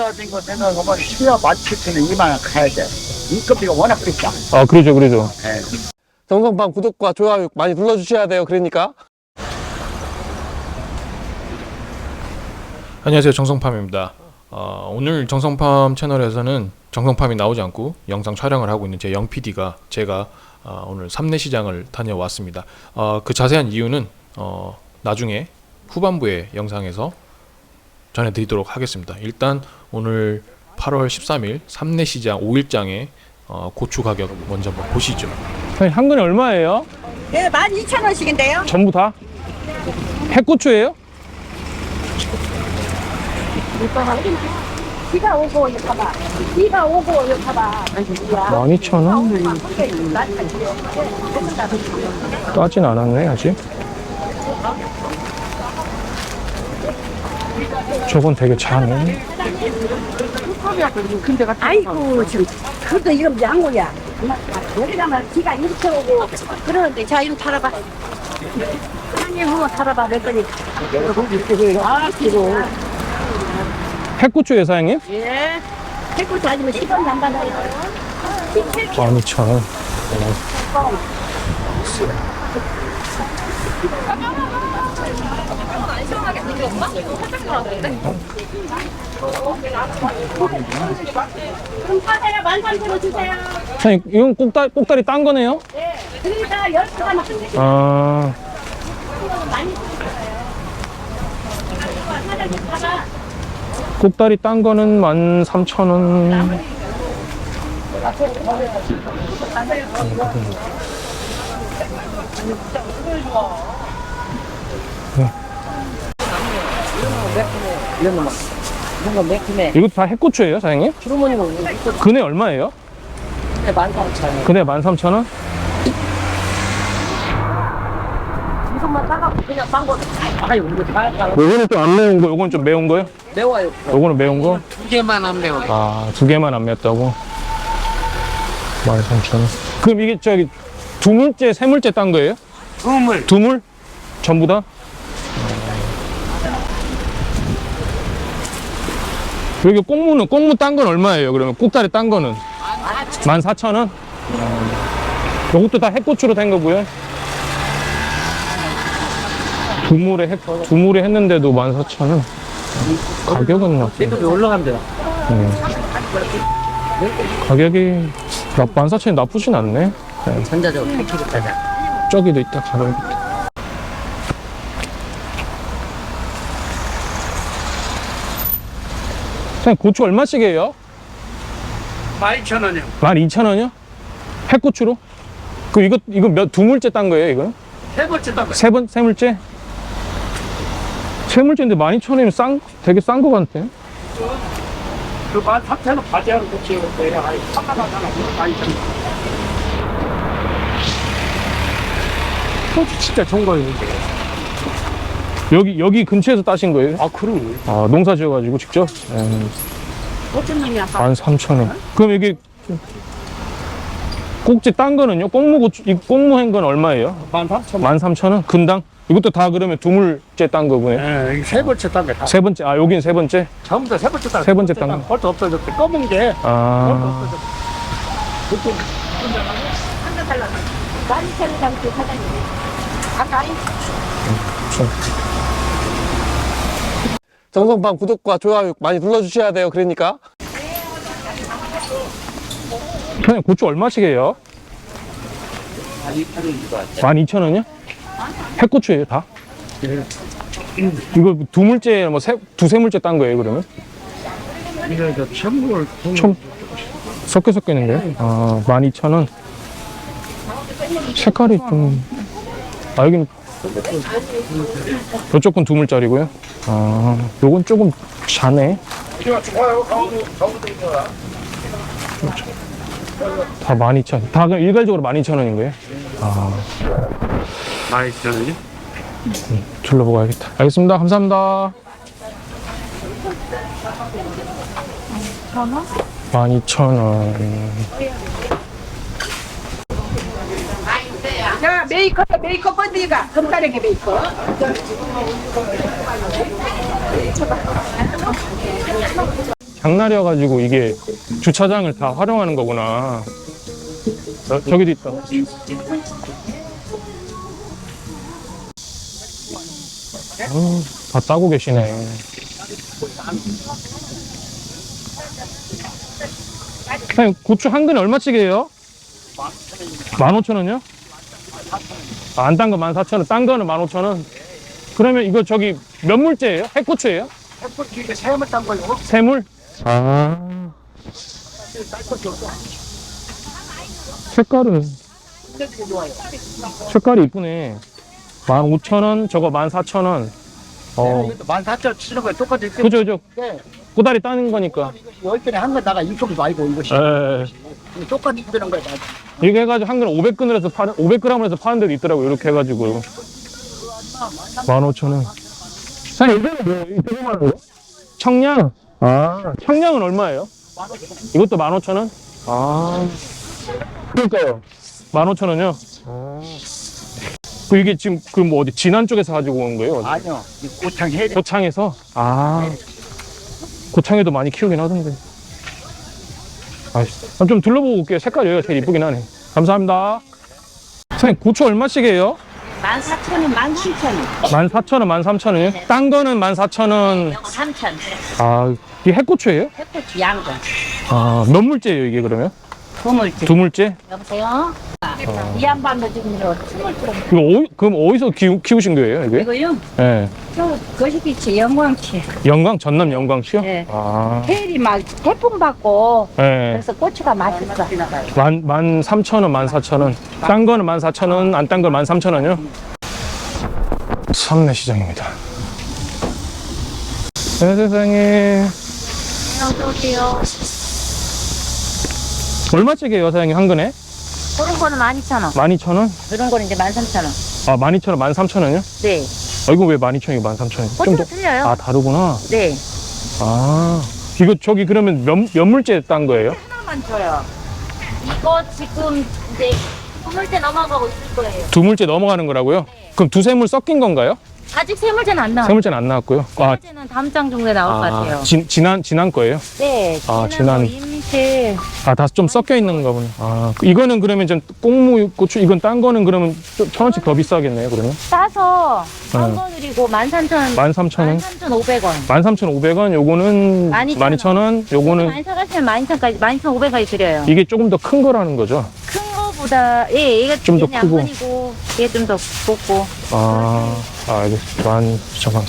비싸진 거 생각하면 시야 마치트는 2만 원 가야 돼. 인건비가 워낙 비싸. 아, 그러죠, 그러죠. 예. 정성팜 구독과 좋아요 많이 눌러주셔야 돼요. 그러니까. 안녕하세요 정성팜입니다 어, 오늘 정성팜 채널에서는 정성팜이 나오지 않고 영상 촬영을 하고 있는 제 영PD가 제가 어, 오늘 삼내시장을 다녀왔습니다 어, 그 자세한 이유는 어, 나중에 후반부의 영상에서 전해드리도록 하겠습니다 일단 오늘 8월 13일 삼내시장 5일장의 어, 고추 가격 먼저 한번 보시죠 한 근에 얼마예요? 네, 12,000원씩인데요. 전부 다? 핵고추예요? 비가 오고, 이거 봐봐. 비가 오고, 이거 봐봐. 12,000원? 따진 않았네, 아직. 저건 되게 작네. 아이고, 참. 그것도 이건 양호야. 여기다만 비가 이렇게 오고, 그러는데, 자, 이거 팔아봐. 사장님 한번 팔아봐, 그랬더니. 아, 그리고. 핵고추예요, 사장님? 예. 해골 다니면 10원 안 받아요. 12,000원. 그럼 사세요. 13,000원 주세요. 사장님, 이건 꼭다리, 꼭다리 딴 거네요? 네. 그러니까 10시간 끝내고 아, 많이. 꼭다리 딴 거는 13,000원. 이런 거 매콤해. 이거 다 핵고추예요, 사장님? 주로모니는 근에 얼마예요? 만삼천. 근에 13,000원? 이것만 따갖고 그냥 싼 거. 아유, 이거 다 다- 요거는 좀 안 매운 거, 요거는 좀 매운 거요? 매워요. 요거는 매운 거? 두 개만 안 매워. 아, 두 개만 안 맵다고? 13,000원. 그럼 이게 저기 두 물째, 세 물째 딴 거예요? 두물. 두 물? 전부 다? 여기 꽁무는, 꽁무 딴 건 얼마예요? 그러면 꼭다리 딴 거는? 14,000원? 요것도 다 핵고추로 된 거고요. 두 물에 핵, 두 물에 했는데도 14,000원. 가격은 나 이거 올라간대요. 가격이 나 14,000원 나쁘진 않네. 전자적으로 100kg 짜자. 저기도 있다, 가격이 있다. 사장님, 고추 얼마씩이에요? 12,000원이요. 12,000원이요? 핵고추로? 그, 이거, 이거 몇, 두 물째 딴 거예요, 이거? 세 번째 딱. 세 번, 세 물째? 세 물째인데 12,000원이면 싼, 되게 싼 거 같아. 그 13,000원 바지하는 고치 내가 아이 깜깜하잖아. 12,000원. 고추 진짜 좋은 거예요. 여기, 여기 근처에서 따신 거예요? 아, 그럼. 아, 농사 지어가지고 직접? 놈이 아까 13,000원. 그럼 이게 꼭지 딴 거는요? 꽁무 고추, 이 꽁무한 건 얼마예요? 13,000원. 13,000원? 근당? 이것도 다 그러면 두 물째 딴 거고요. 예, 이게 세 번째 딴 거다. 세 번째, 아, 여긴 세 번째? 전부 다 세 번째 딴 거. 세 번째 딴 거. 벌써 없어졌대. 검은 게 벌써 아, 없어졌대. 한잔 달라고. 12,000원 담고 사장님. 아까 정성방 구독과 좋아요 많이 눌러주셔야 돼요. 그러니까. 형님, 고추 얼마씩이에요? 12,000원이요? 핵고추예요, 다? 이거 두 물째, 뭐, 세, 두세 물째 딴 거예요, 그러면? 이게 저 천물 총 섞여 섞여 있는데요? 아, 12,000원. 색깔이 좀, 아, 여기는 이쪽 건 두 물짜리고요. 아, 요건 조금 자네. 다 12,000원. 다 그냥 일괄적으로 12,000원인 거예요? 아, 12,000원이요? 둘러보고 가야겠다. 알겠습니다. 감사합니다. 12,000원. 자, 메이커, 메이커 어디가? 금가래게 메이커. 장날이어가지고 이게 주차장을 다 활용하는 거구나. 저, 저기도 있다. 어, 다 따고 계시네. 사장님, 고추 한 근에 얼마씩이에요? 15,000원이요? 아, 안딴 거 14,000원, 딴 거는 15,000원. 그러면 이거 저기 몇 물째예요? 핵고추예요? 햇볕 이게 세물 딴 거요. 세물? 아. 색깔은 색깔이 이쁘네. 15,000원, 저거 14,000원. 어. 만 사천 치는 거에 똑같이 이렇게 그죠, 그죠. 네. 꼬다리 따는 거니까. 열 개에 한 거다가 이쪽이 말고 이것이 에. 똑같이 뜨는 거야. 다. 이렇게 해가지고 한 근에 500g을 해서 파는, 500g을 해서 파는 데도 있더라고요. 이렇게 해가지고. 15,000원. 사장님, 이거는 뭐예요? 이 되게 많은 거? 청량? 아, 청량은 얼마예요? 이것도 15,000원? 아. 그러니까요. 15,000원이요? 아. 그 이게 지금 그 뭐 어디 진안 쪽에서 가지고 온 거예요? 아니요. 이 고창 해리. 고창에서? 아. 고창에도 많이 키우긴 하던데. 아, 좀 둘러보고 올게요. 색깔 여기가 제일 이쁘긴 하네. 감사합니다. 선생님, 고추 얼마씩이에요? 14,000원, 13,000원. 14,000원, 13,000원이요? 딴 거는 14,000원. 3,000원. 아, 이게 핵고추예요? 햇볕 양거. 아, 몇 물째예요, 이게 그러면? 도물지. 두 물째? 여보세요? 이 양반도 지금 이거 춤을 추고. 이거 어디, 그럼 어디서 키우, 키우신 거예요, 이게? 이거요? 예. 저 거시기치 영광치. 영광, 전남 영광시요? 네. 아, 해일이 막 태풍 받고 예. 그래서 고추가 맛있어. 만, 만 삼천 원, 만 사천 원. 딴 거는 만 사천 원, 안딴거만 삼천 원이요? 삼내 시장입니다. 네, 세상에. 어서오세요. 얼마씩이에요, 사장님, 한 근에? 그런 거는 12,000원. 만 이천 원? 그런 거는 이제 13,000원. 아, 만 이천 원, 만 삼천 원이요? 네. 아, 이거 왜만 이천 원이고 만 삼천 원? 고추가 틀려요. 아, 다르구나. 네. 아. 이거 저기 그러면 몇, 몇 물째 딴 거예요? 하나만 줘요. 이거 지금 이제 스물째 넘어가고 있을 거예요. 두 물째 넘어가는 거라고요? 그럼 두세 물 섞인 건가요? 아직 세 물째는 안 나와요. 세 물째는 안 나왔고요. 세 아, 물째는 다음 장 정도에 나올 것 같아요. 아, 진, 지난, 지난 거예요? 네. 아, 지난 지 임실. 아, 다 좀 섞여 있는 거 보네. 아, 이거는 그러면 좀 꽁무 고추, 이건 딴 거는 그러면 좀 천 원씩 더 비싸겠네요, 그러면? 싸서 네. 한거 드리고 13,000원. 만 삼천 원? 13,500원. 만 삼천 오백 원, 요거는 만 이천 만 이천 원, 요거는 많이 사가시면 12,000까지, 12,500원까지 드려요. 이게 조금 더 큰 거라는 거죠? 큰 거보다, 예, 얘가 좀더 얘는 크고. 양분이고, 얘 좀더 굵고. 아, 아 알겠습니다. 만 잠깐.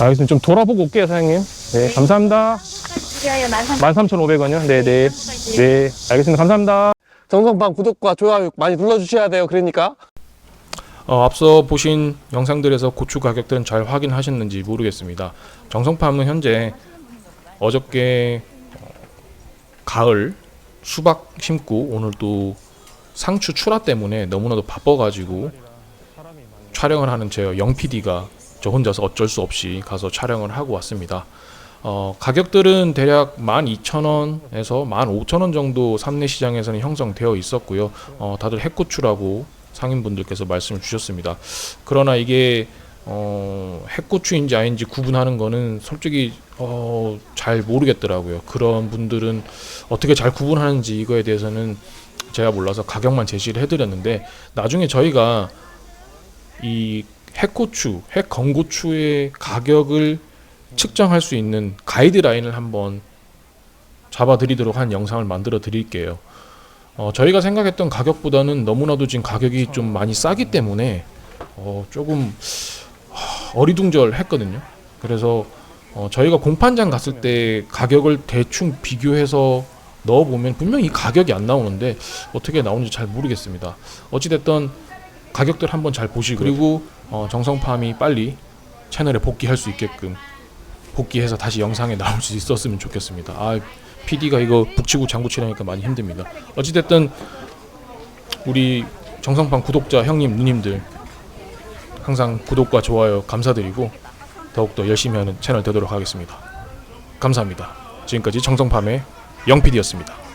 알겠습니다. 좀 돌아보고 올게요, 사장님. 네, 감사합니다. 드려요, 13,000원. 만 삼천 오백 원이요? 네, 네. 네, 알겠습니다. 감사합니다. 정성방 구독과 좋아요 많이 눌러주셔야 돼요. 그러니까. 어, 앞서 보신 영상들에서 고추 가격들은 잘 확인하셨는지 모르겠습니다. 정성팜은 현재 어저께 어, 가을 수박 심고 오늘 또 상추 출하 때문에 너무나도 바빠가지고 촬영을 하는 제 영 PD가 저 혼자서 어쩔 수 없이 가서 촬영을 하고 왔습니다. 어, 가격들은 대략 12,000원에서 15,000원 정도 삼내 시장에서는 형성되어 있었고요. 어, 다들 핵고추라고 상인분들께서 말씀을 주셨습니다. 그러나 이게 어, 핵고추인지 아닌지 구분하는 거는 솔직히 어, 잘 모르겠더라고요. 그런 분들은 어떻게 잘 구분하는지 이거에 대해서는 제가 몰라서 가격만 제시를 해드렸는데 나중에 저희가 이 핵고추, 핵건고추의 가격을 측정할 수 있는 가이드라인을 한번 잡아드리도록 한 영상을 만들어 드릴게요. 어, 저희가 생각했던 가격보다는 너무나도 지금 가격이 좀 많이 싸기 때문에 어, 조금 하, 어리둥절했거든요. 그래서 어, 저희가 공판장 갔을 때 가격을 대충 비교해서 넣어보면 분명히 이 가격이 안 나오는데 어떻게 나오는지 잘 모르겠습니다. 어찌됐든 가격들 한번 잘 보시고 그리고 어, 정성팜이 빨리 채널에 복귀할 수 있게끔 복귀해서 다시 영상에 나올 수 있었으면 좋겠습니다. 아, PD가 이거 북치고 장구치라니까 많이 힘듭니다. 어찌됐든 우리 정성판 구독자 형님 누님들 항상 구독과 좋아요 감사드리고 더욱더 열심히 하는 채널 되도록 하겠습니다. 감사합니다. 지금까지 정성팜의 영PD였습니다.